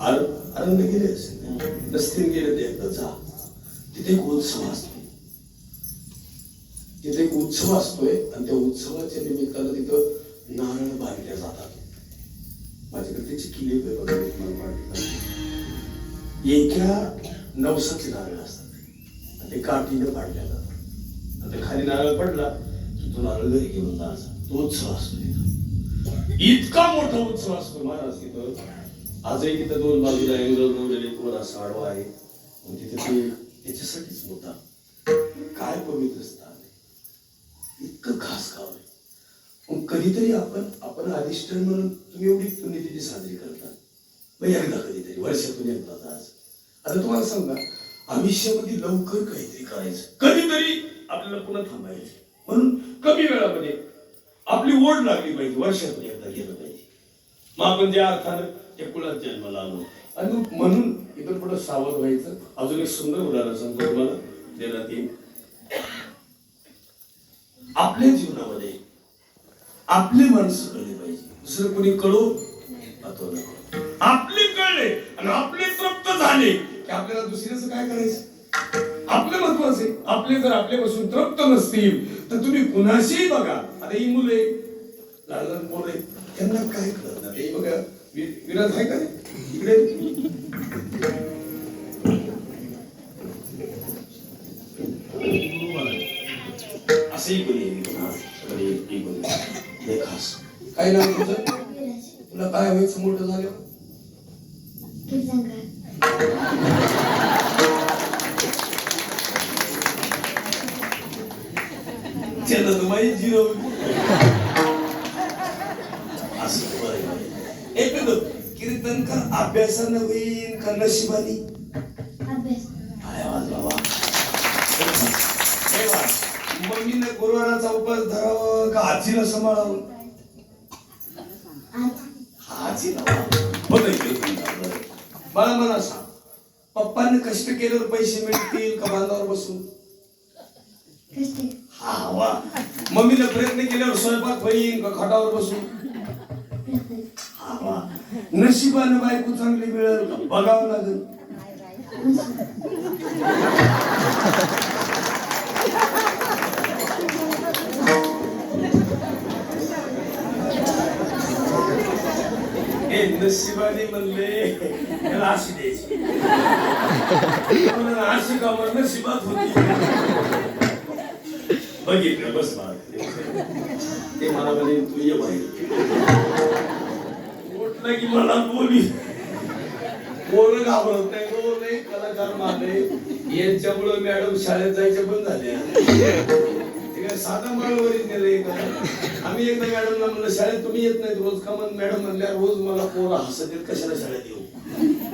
आनंद गेले नसतील गेले ते एकदा जा. तिथे एक उत्सव असतो. तिथे एक उत्सव असतोय आणि त्या उत्सवाच्या निमित्तानं तिथं नारळ बांधल्या जातात. माझ्याकडे त्याची किल्ली एका नवसाचे नारळ असतात. आणि ते काठीनं पाडल्या जातात. आणि ते खाली नारळ पडला की तो नारळ घरी घेऊन जायचा. तो उत्सव असतो तिथं. इतका मोठा उत्सव असतो महाराज तिथं. आजही तिथं दोन बाजूला इंग्रज रोवलेले वर असा आडवा आहे. म्हणजे तिथे ते त्याच्यासाठीच होता. काय पवित्र स्थान आहे. इतकं खास गाव आहे. मग कधीतरी आपण आपण अधिष्ठान म्हणून तुम्ही एवढी पुण्यतिथी साजरी करता. मग एकदा कधीतरी वर्षातून एकदा आज. आता तुम्हाला सांगा आयुष्यामध्ये लवकर काहीतरी करायचं. कधीतरी आपल्याला पुन्हा थांबायचं. म्हणून कमी वेळामध्ये आपली ओढ लागली पाहिजे वर्षातून एकदा गेलं पाहिजे. मग आपण ज्या अर्थानं कुळात जन्माला आलो आणि म्हणून इथं पुढे सावध व्हायचं. अजून एक सुंदर उदाहरण सांगतो तुम्हाला. देण्यात येईल आपल्या जीवनामध्ये आपली माणसं कळली पाहिजे. दुसरं कोणी कळू? आपले कळले आणि आपले तृप्त झाले की आपल्याला दुसऱ्याचं काय करायचं? आपलं महत्वाचं आपले जर आपल्यापासून तृप्त नसतील तर तुम्ही कुणाशीही बघा. आता ही मुले लहान लहान मुलं त्यांना काय कळत नाही. बघा. वि- विराज आहे का? इकडे असंही कोणी आहे. हा, कोणी एक कोणी. हे खास काय नाव तुझं तुला काय व्हायचं मोठं झालं तुम्हाला झिरो असं बरं आहे. एक मिनिट कीर्तनकर अभ्यासानं होईन का नशिबानी. मम्मीनं गुरुवाराचा उपवास धरावं का आजीला सांभाळावं? आजीला मला मला सांग. पप्पांनी कष्ट केल्यावर पैसे मिळतील का बांधावर बसून? हा वा. मम्मीने प्रयत्न केल्यावर स्वयंपाक होईल का खाटावर बसून? नशिबानं बायको चांगली मिळेल का? बघावं लागेल. हे नशिबाने म्हणले त्याला अशी द्यायची. अशी का म्हणून नशिबात होती. बघितलं बस मला ते मला म्हणे तू ये बाहेर. नाही की मला बोली पोरं घाबरत नाही बोल नाही कलाकार मारले यांच्यामुळे मॅडम शाळेत जायचे बंद झाले. साधा माळवरीच गेले आम्ही एकदा मॅडमला म्हणलं शाळेत तुम्ही येत नाहीत रोज का मग मॅडम म्हणल्या रोज मला पोरं हसत येत कशाला शाळेत येऊ?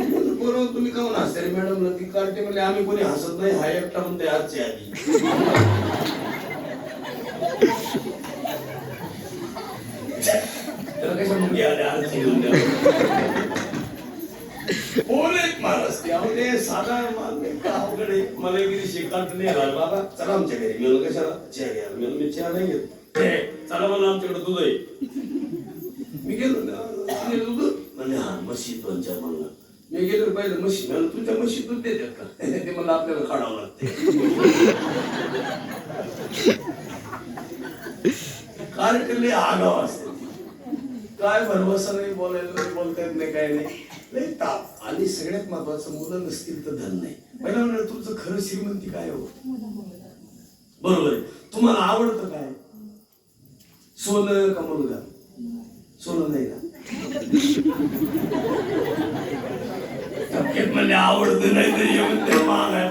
म्हणलं, पोरं तुम्ही काऊन हसते रे मॅडमला ती कार्टे म्हणले आम्ही कोणी हसत नाही हा एकटा म्हणते आजची आधी त्याला कशा मुली आल्या आजची बोले महाराज ते अहो ते साधा नाही का अवघड आहे मला किती शिकायचं नाही राहिलं बाबा चला आमच्या घरी मी कशाला? चहा घ्या. मी मी चहा नाही घेत. चला मला आमच्याकडे दूध आहे. मी गेलो दूध म्हणजे हा म्हशी दोन चार मी गेलो पाहिलं म्हशी. म्हणलं तुमच्या म्हशी दूध देतात का? ते मला आपल्याला काढावं लागते कार्यक्रम आगाव असते. काय भरवसा नाही बोलायला नाही बोलता येत नाही काय नाही. नाही ताप आणि सगळ्यात महत्वाचं मुलं नसतील तर धन नाही. पहिला म्हणजे तुमचं खरं श्रीमंती काय हो? बरोबर आहे. तुम्हाला आवडतं काय? सोनं का मुलगा? सोनं नाही का थपक्यात म्हणले आवडत नाही तरी येऊन ते महाग आहे